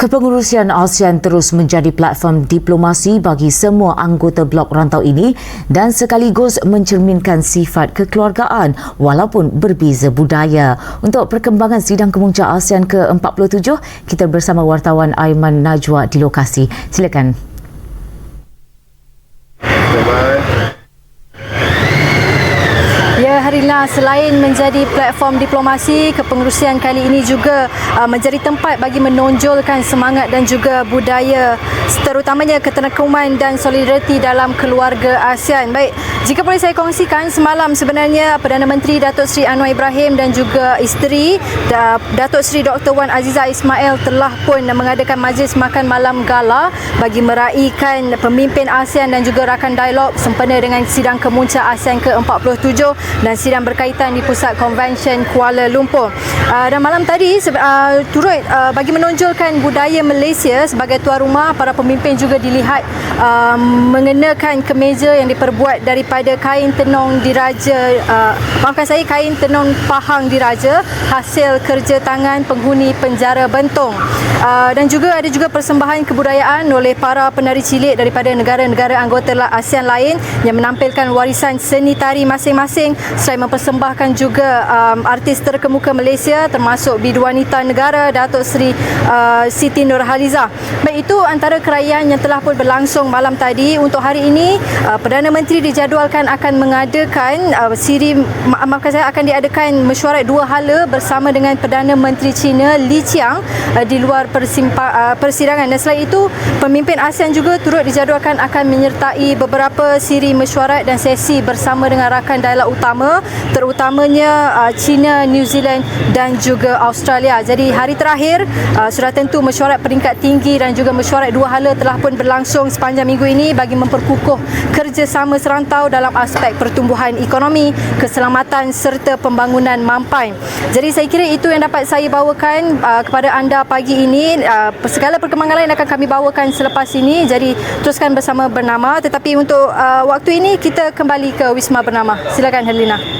Kepengurusian ASEAN terus menjadi platform diplomasi bagi semua anggota blok rantau ini dan sekaligus mencerminkan sifat kekeluargaan walaupun berbeza budaya. Untuk perkembangan sidang kemuncak ASEAN ke-47, kita bersama wartawan Aiman Najwa di lokasi. Silakan. Ya, Harina, selain menjadi platform diplomasi, kepengurusian kali ini juga uh, menjadi tempat bagi menonjolkan semangat dan juga budaya terutamanya ketenekuman dan solidariti dalam keluarga ASEAN. Baik, jika boleh saya kongsikan semalam sebenarnya Perdana Menteri Datuk Seri Anwar Ibrahim dan juga isteri Datuk Seri Dr. Wan Aziza Ismail telah pun mengadakan majlis makan malam gala bagi meraihkan pemimpin ASEAN dan juga rakan dialog sempena dengan sidang kemuncak ASEAN ke-47 dan sidang berkaitan di Pusat Konvensyen Kuala Lumpur. Uh, dan malam tadi uh, turut uh, bagi menonjolkan budaya Malaysia sebagai tuan rumah, para pemimpin juga dilihat uh, mengenakan kemeja yang diperbuat daripada kain tenung diraja, uh, maafkan saya, kain tenung pahang diraja hasil kerja tangan penghuni penjara Bentong. Uh, dan juga ada juga persembahan kebudayaan oleh para penari cilik daripada negara-negara anggota ASEAN lain yang menampilkan warisan seni tari masing-masing selain mempersembahkan juga um, artis terkemuka Malaysia termasuk biduanita negara Datuk Seri uh, Siti Nurhaliza. Baik itu antara kerajaan yang telah pun berlangsung malam tadi. Untuk hari ini uh, Perdana Menteri dijadualkan akan mengadakan uh, siri ma- maafkan saya akan diadakan mesyuarat dua hala bersama dengan Perdana Menteri China Li Qiang uh, di luar persimpa, uh, persidangan. Dan selain itu pemimpin ASEAN juga turut dijadualkan akan menyertai beberapa siri mesyuarat dan sesi bersama dengan rakan dialog utama terutamanya uh, China, New Zealand dan juga Australia. Jadi hari terakhir uh, sudah tentu mesyuarat peringkat tinggi dan juga mesyuarat dua hala telah pun berlangsung sepanjang minggu ini bagi memperkukuh kerjasama serantau dalam aspek pertumbuhan ekonomi, keselamatan serta pembangunan mampai. Jadi saya kira itu yang dapat saya bawakan uh, kepada anda pagi ini. Uh, segala perkembangan lain akan kami bawakan selepas ini. Jadi teruskan bersama bernama. Tetapi untuk uh, waktu ini kita kembali ke Wisma Bernama. Silakan Helena.